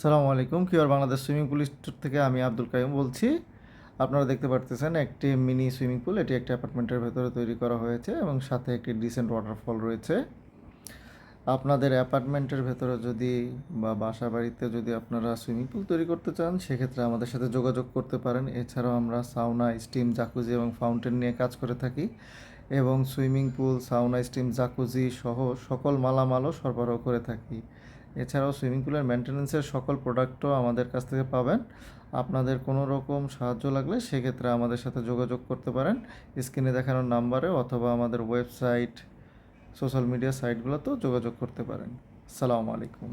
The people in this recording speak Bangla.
সালামু আলাইকুম cure Bangladesh swimming pool store থেকে আমি আব্দুল কাইম বলছি। আপনারা দেখতে পারতেছেন একটি মিনি সুইমিং পুল, এটি একটি অ্যাপার্টমেন্টের ভেতরে তৈরি করা হয়েছে এবং সাথে একটি ডিসেন্ট ওয়াটারফল রয়েছে। আপনাদের অ্যাপার্টমেন্টের ভেতরে যদি বা বাসা বাড়িতে যদি আপনারা সুইমিং পুল তৈরি করতে চান, সেক্ষেত্রে আমাদের সাথে যোগাযোগ করতে পারেন। এছাড়াও আমরা সাউনা, স্টিম, জাকুজি এবং ফাউন্টেন নিয়ে কাজ করে থাকি এবং swimming pool, sauna, steam, jacuzzi সহ সকল মালামালও সরবরাহ করে থাকি। এছাড়াও সুইমিং পুলের মেনটেন্যান্সের সকল প্রোডাক্টও আমাদের কাছ থেকে পাবেন। আপনাদের কোনো রকম সাহায্য লাগলে সেক্ষেত্রে আমাদের সাথে যোগাযোগ করতে পারেন। স্ক্রিনে দেখানো নাম্বারে অথবা আমাদের ওয়েবসাইট, সোশ্যাল মিডিয়া সাইটগুলোতেও যোগাযোগ করতে পারেন। সালামু আলাইকুম।